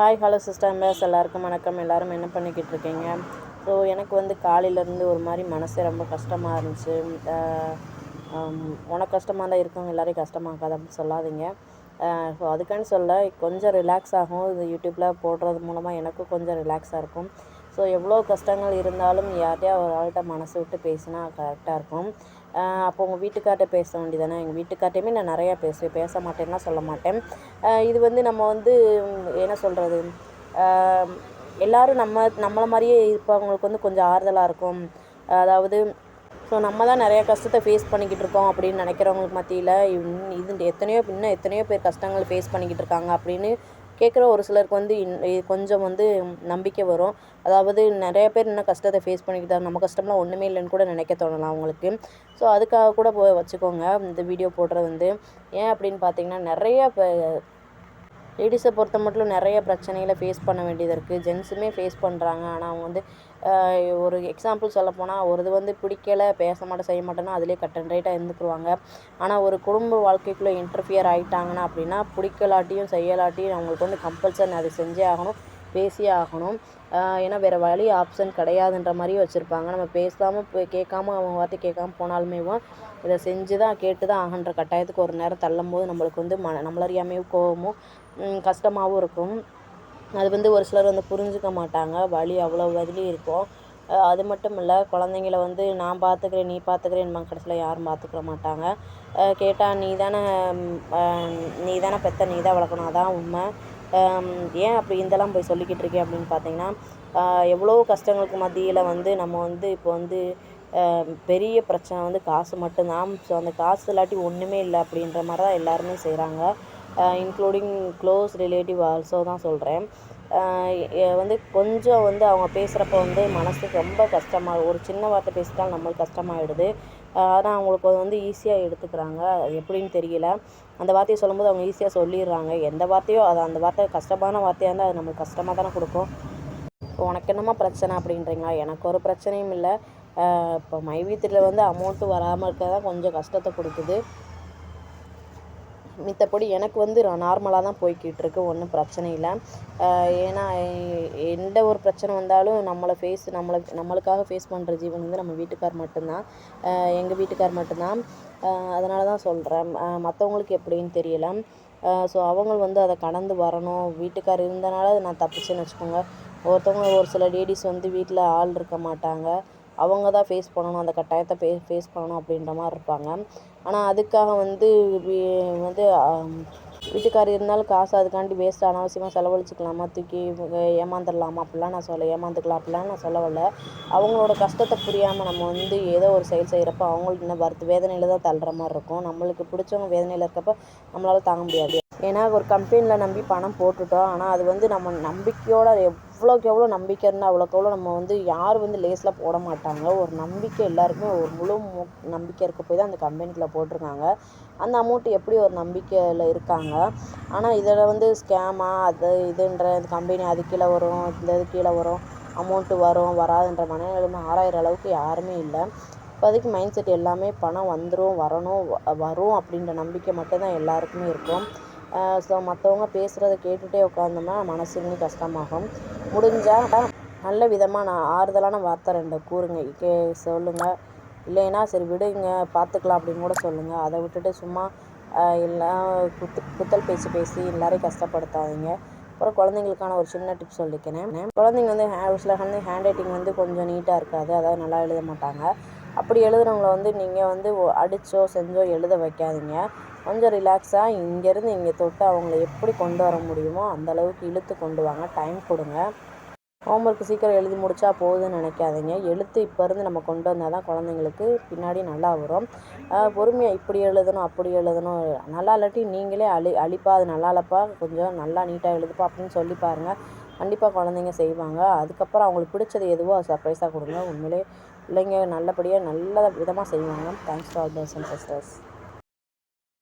Hi hello sister maze எல்லாருக்கும் வணக்கம். எல்லோரும் என்ன பண்ணிக்கிட்டு இருக்கீங்க? ஸோ எனக்கு வந்து காலையிலேருந்து ஒரு மாதிரி மனசே ரொம்ப கஷ்டமாக இருந்துச்சு. உனக்கு கஷ்டமாக தான் இருக்கவங்க எல்லோரையும் கஷ்டமாக்காது அப்படின்னு சொல்லாதீங்க ஸோ அதுக்கான்னு சொல்ல கொஞ்சம் ரிலாக்ஸ் ஆகும். இது யூடியூப்பில் போடுறது மூலமாக எனக்கும் கொஞ்சம் ரிலாக்ஸாக இருக்கும். ஸோ எவ்வளோ கஷ்டங்கள் இருந்தாலும் யார்கிட்டயா ஒரு ஆள்கிட்ட மனசு விட்டு பேசினா கரெக்டாக இருக்கும். அப்போ உங்கள் வீட்டுக்கார்ட்ட பேச வேண்டியதானே எங்கள் வீட்டுக்கார்ட்டையுமே நான் நிறையா பேசுவேன். பேச மாட்டேன்னா சொல்ல மாட்டேன். இது வந்து நம்ம வந்து என்ன சொல்கிறது எல்லோரும் நம்ம நம்மளை மாதிரியே இருப்பவங்களுக்கு வந்து கொஞ்சம் ஆறுதலாக இருக்கும். அதாவது ஸோ நம்ம தான் நிறையா கஷ்டத்தை ஃபேஸ் பண்ணிக்கிட்டு இருக்கோம் அப்படின்னு நினைக்கிறவங்களுக்கு மத்தியில் இது எத்தனையோ இன்னும் எத்தனையோ பேர் கஷ்டங்கள் ஃபேஸ் பண்ணிக்கிட்டு இருக்காங்க அப்படின்னு கேட்குற ஒரு சிலருக்கு வந்து கொஞ்சம் வந்து நம்பிக்கை வரும். அதாவது நிறைய பேர் இன்னும் கஷ்டத்தை ஃபேஸ் பண்ணிக்கிட்டு நம்ம கஷ்டம்லாம் ஒன்றுமே இல்லைன்னு கூட நினைக்க தோணலாம் அவங்களுக்கு. ஸோ அதுக்காக கூட போய் வச்சுக்கோங்க. இந்த வீடியோ போடுறது வந்து ஏன் அப்படின்னு பார்த்தீங்கன்னா நிறைய இப்போ லேடிஸை பொறுத்த மட்டும் நிறைய பிரச்சனைகளை ஃபேஸ் பண்ண வேண்டியது இருக்குது ஜென்ஸுமே ஃபேஸ் பண்ணுறாங்க ஆனால் அவங்க வந்து ஒரு எக்ஸாம்பிள் சொல்ல போனால் ஒரு இது வந்து பிடிக்கல பேச மாட்டேன் செய்ய மாட்டேன்னா அதிலே கட் அண்ட் ரைட்டாக இருந்துக்குருவாங்க. ஆனால் ஒரு குடும்ப வாழ்க்கைக்குள்ளே இன்டர்ஃபியர் ஆகிட்டாங்கன்னா அப்படின்னா பிடிக்கலாட்டியும் செய்யலாட்டியும் அவங்களுக்கு வந்து கம்பல்சரி அதை செஞ்சே ஆகணும் பேசியே ஆகணும். ஏன்னா வேறு வழி ஆப்ஷன் கிடையாதுன்ற மாதிரியும் வச்சுருப்பாங்க. நம்ம பேசாமல் போய் கேட்காம அவங்க வார்த்தை கேட்காம போனாலுமேவும் இதை செஞ்சு தான் கேட்டு தான் ஆகன்ற கட்டாயத்துக்கு ஒரு நேரம் தள்ளும் போது நம்மளுக்கு வந்து மன நம்மளறியாமையும் கோவமும் கஷ்டமாகவும் இருக்கும். அது வந்து ஒரு சிலர் வந்து புரிஞ்சுக்க மாட்டாங்க. வலி அவ்வளோ வலி இருக்கும். அது மட்டும் இல்லை குழந்தைங்கள வந்து நான் பார்த்துக்கிறேன் நீ பார்த்துக்கிறேன் கடைசியில் யாரும் பார்த்துக்கிற மாட்டாங்க. கேட்டால் நீ தானே நீ தானே பெற்ற நீ தான் வளர்க்கணும். அதான் உண்மை. ஏன் அப்படி இதெல்லாம் போய் சொல்லிக்கிட்டு இருக்கேன் அப்படின்னு பார்த்தீங்கன்னா எவ்வளோ கஷ்டங்களுக்கு மத்தியில் வந்து நம்ம வந்து இப்போ வந்து பெரிய பிரச்சனை வந்து காசு மட்டும்தான். ஸோ அந்த காசு இல்லாட்டி ஒன்றுமே இல்லை அப்படின்ற மாதிரி தான் எல்லாருமே செய்கிறாங்க இன்க்ளூடிங் க்ளோஸ் ரிலேட்டிவ் ஆல்சோ தான் சொல்கிறேன் வந்து கொஞ்சம் வந்து அவங்க பேசுகிறப்ப வந்து மனசுக்கு ரொம்ப கஷ்டமாக ஒரு சின்ன வார்த்தை பேசிட்டாலும் நம்மளுக்கு கஷ்டமாயிடுது. ஆனால் அவங்களுக்கு வந்து ஈஸியாக எடுத்துக்கிறாங்க. அது எப்படின்னு தெரியல. அந்த வார்த்தையை சொல்லும்போது அவங்க ஈஸியாக சொல்லிடுறாங்க. எந்த வார்த்தையோ அது அந்த வார்த்தை கஷ்டமான வார்த்தையாக இருந்தால் அது நம்மளுக்கு கஷ்டமாக தானே கொடுக்கும். உனக்கு என்னம்மா பிரச்சனை? அப்படின்றீங்களா? எனக்கு ஒரு பிரச்சனையும் இல்லை. இப்போ மைவீத்தில் வந்து அமௌண்ட்டு வராமல் இருக்க தான் கொஞ்சம் கஷ்டத்தை கொடுக்குது. மித்தபடி எனக்கு வந்து நார்மலாக தான் போய்கிட்டு இருக்கு ஒன்றும் பிரச்சனை இல்லை. ஏன்னா எந்த ஒரு பிரச்சனை வந்தாலும் நம்மளை ஃபேஸ் நம்மளை நம்மளுக்காக ஃபேஸ் பண்ணுற ஜீவன் வந்து நம்ம வீட்டுக்கார் மட்டும்தான். எங்கள் வீட்டுக்கார் மட்டும்தான். அதனால தான் சொல்கிறேன் மற்றவங்களுக்கு எப்படின்னு தெரியல. ஸோ அவங்க வந்து அதை கடந்து வரணும். வீட்டுக்கார் இருந்தனால நான் தப்பிச்சேன்னு வச்சுக்கோங்க. ஒருத்தவங்க ஒரு சில லேடிஸ் வந்து வீட்டில் ஆள் இருக்க மாட்டாங்க. அவங்க தான் ஃபேஸ் பண்ணணும் அந்த கட்டாயத்தை ஃபே ஃபேஸ் பண்ணணும் அப்படின்ற மாதிரி இருப்பாங்க. ஆனால் அதுக்காக வந்து வந்து வீட்டுக்காரர் இருந்தாலும் காசு அதுக்காண்டி வேஸ்ட் அனாவசியமாக செலவழிச்சிக்கலாமா? தூக்கி ஏமாந்துடலாமா? அப்படிலாம் நான் சொல்ல ஏமாந்துக்கலாம் அப்படிலாம் நான் சொல்ல வரல அவங்களோட கஷ்டத்தை புரியாமல் நம்ம வந்து ஏதோ ஒரு செயல் செய்கிறப்ப அவங்களுக்கு இன்னும் வருத்த வேதனையில் தான் தள்ளுற மாதிரி இருக்கும். நம்மளுக்கு பிடிச்சவங்க வேதனையில் இருக்கப்ப நம்மளால் தாங்க முடியாது. ஏன்னா ஒரு கம்பெனியில் நம்பி பணம் போட்டுட்டோம். ஆனால் அது வந்து நம்ம நம்பிக்கையோடு எவ்வளோக்கு எவ்வளோ நம்பிக்கை இருந்தால் அவ்வளோக்கு எவ்வளோ நம்ம வந்து யார் வந்து லேஸில் போட மாட்டாங்க ஒரு நம்பிக்கை எல்லாருக்குமே ஒரு முழு நம்பிக்கை இருக்க போய் தான் அந்த கம்பெனிக்குள்ளே போட்டிருக்காங்க. அந்த அமௌண்ட்டு எப்படி ஒரு நம்பிக்கையில் இருக்காங்க? ஆனால் இதில் வந்து ஸ்கேமா அது இதுன்ற இந்த கம்பெனி அது கீழே வரும் இந்த இது கீழே வரும் அமௌண்ட்டு வரும் வராதுன்ற மனநிலைமை ஆராயிற அளவுக்கு யாருமே இல்லை. இப்போதைக்கு மைண்ட் செட் எல்லாமே பணம் வந்துடும் வரணும் வரும் அப்படின்ற நம்பிக்கை மட்டும்தான் எல்லாருக்குமே இருக்கும். ஸோ மற்றவங்க பேசுகிறத கேட்டுகிட்டே உட்காந்தோம்னா மனசு இன்னும் கஷ்டமாகும். முடிஞ்சால் நல்ல விதமாக நான் ஆறுதலான வார்த்தை ரெண்டு கூறுங்க. கே சொல்லுங்கள் இல்லைன்னா சரி விடுங்க பார்த்துக்கலாம் அப்படின்னு கூட சொல்லுங்கள் அதை விட்டுட்டு சும்மா எல்லாம் குத்து குத்தல் பேச்சு பேசி எல்லோரையும் கஷ்டப்படுத்தாதீங்க. அப்புறம் குழந்தைங்களுக்கான ஒரு சின்ன டிப் சொல்லிக்கிறேன். குழந்தைங்க வந்து ஹே சில வந்து ஹேண்ட் ரைட்டிங் வந்து கொஞ்சம் நீட்டாக இருக்காது. அதாவது நல்லா எழுத மாட்டாங்க. அப்படி எழுதுகிறவங்கள வந்து நீங்கள் வந்து அடித்தோ செஞ்சோ எழுத வைக்காதீங்க. கொஞ்சம் ரிலாக்ஸாக இங்கேருந்து இங்கே தொட்டு அவங்கள எப்படி கொண்டு வர முடியுமோ அந்தளவுக்கு இழுத்து கொண்டு வாங்க. டைம் கொடுங்க. ஹோம்ஒர்க் சீக்கிரம் எழுதி முடித்தா போகுதுன்னு நினைக்காதீங்க. எழுத்து இப்போ இருந்து நம்ம கொண்டு வந்தால் தான் குழந்தைங்களுக்கு பின்னாடி நல்லா வரும். பொறுமையாக இப்படி எழுதணும் அப்படி எழுதணும். நல்லா இல்லாட்டி நீங்களே அழி அழிப்பா அது நல்லா இல்லைப்பா கொஞ்சம் நல்லா நீட்டாக எழுதுப்பா அப்படின்னு சொல்லி பாருங்கள் கண்டிப்பாக குழந்தைங்க செய்வாங்க. அதுக்கப்புறம் அவங்களுக்கு பிடிச்சது எதுவோ சர்ப்ரைஸாக கொடுங்க. உண்மையிலே பிள்ளைங்க நல்லபடியாக நல்ல விதமாக செய்வாங்க. Thanks for all sisters